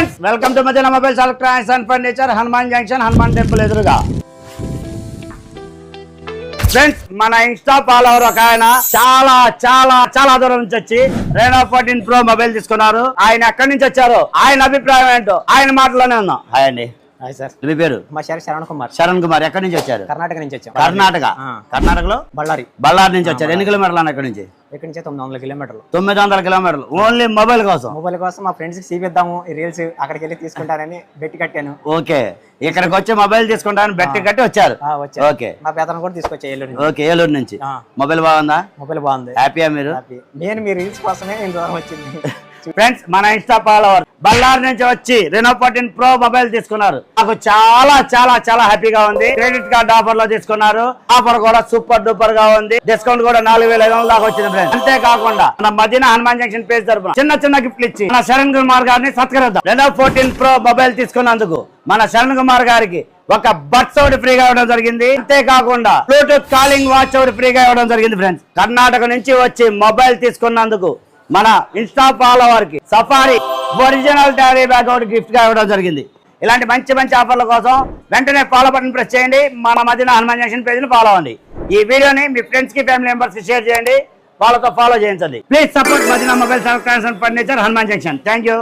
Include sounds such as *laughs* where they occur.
Friends welcome to Madhyana mobiles electronics and furniture Hanuman junction Hanuman temple ఎదురుగా. Friends మన insta follower ఒక ఆయన చాలా చాలా చాలా దూరం నుంచి వచ్చి రెనో ఫోర్టీన్ ప్రో మొబైల్ తీసుకున్నారు. ఆయన ఎక్కడి నుంచి వచ్చారు? ఆయన అభిప్రాయం ఏంటో? ఆయన మాటలోనే ఉన్నాం హాయ్ అండి. సార్. మీ పేరు? మా షేర్ శరణ్ కుమార్. శరణ్ కుమార్. ఎక్కడి నుంచి వచ్చారు? కర్ణాటక నుంచి వచ్చాం. కర్ణాటక. కర్ణాటకలో? బళ్ళారి. బళ్ళారి నుంచి వచ్చారు. ఎన్ని కిలోమీటర్లు అన్న ఎక్కడి నుంచి? ఇక్కడి నుంచి? తొమ్మిది వందల కిలోమీటర్లు. తొమ్మిది వందల కిలోమీటర్లు. ఓన్లీ మొబైల్ కోసం? మొబైల్ కోసం మా ఫ్రెండ్స్కి చూపిద్దాము. ఈ రీల్స్ అక్కడికి వెళ్ళి తీసుకుంటారని బెట్టి కట్టాను. ఓకే. ఇక్కడికి వచ్చి మొబైల్ తీసుకుంటాను బెట్టి కట్టి వచ్చారు. ఓకే. మా పేదలను కూడా తీసుకొచ్చా ఏలూరు నుంచి. ఓకే ఏలూరు నుంచి. మొబైల్ బాగుందా? మొబైల్ బాగుంది. హ్యాపీయా మీరు? నేను మీ రీల్స్ కోసమే నేను దూరం వచ్చింది. *laughs* ఫ్రెండ్స్ మన ఇన్స్టా ఫాలోవర్ బళ్ళారి నుంచి వచ్చి రెనో ఫోర్టీన్ ప్రో మొబైల్ తీసుకున్నారు. నాకు చాలా చాలా చాలా హ్యాపీగా ఉంది. క్రెడిట్ కార్డ్ ఆఫర్లో తీసుకున్నారు. ఆఫర్ కూడా సూపర్ డూపర్గా ఉంది. డిస్కౌంట్ కూడా నాలుగు వేల ఐదు వందల దాకా వచ్చింది ఫ్రెండ్స్ అంతేకాకుండా మన మధ్యన హనుమాన్ జంక్షన్ పేజ్ తరఫున చిన్న చిన్న గిఫ్ట్లు ఇచ్చి మన శరణ్ కుమార్ గారిని సత్కరిద్దాం. రెనో ఫోర్టీన్ ప్రో మొబైల్ తీసుకున్నందుకు మన శరణ్ కుమార్ గారికి ఒక బట్స్ ఒకటి ఫ్రీగా ఇవ్వడం జరిగింది. అంతేకాకుండా బ్లూటూత్ కాలింగ్ వాచ్ ఒకటి ఫ్రీగా ఇవ్వడం జరిగింది ఫ్రెండ్స్ కర్ణాటక నుంచి వచ్చి మొబైల్ తీసుకున్నందుకు మన ఇన్స్టా ఫాలోవర్కి సఫారీ ఒరిజినల్ ట్యారీ బ్యాగ్ ఒకటి గిఫ్ట్గా ఇవ్వడం జరిగింది. ఇలాంటి మంచి మంచి ఆఫర్ల కోసం వెంటనే ఫాలో బటన్ ప్రెస్ చేయండి. మన మధ్యన హనుమాన్ జంక్షన్ పేజ్ని ఫాలో అవ్వండి. ఈ వీడియోని మీ ఫ్రెండ్స్కి ఫ్యామిలీ మెంబర్స్కి షేర్ చేయండి. వాళ్ళతో ఫాలో చేయించండి. Please support Madhyana mobile electronics furniture Hanuman junction thank you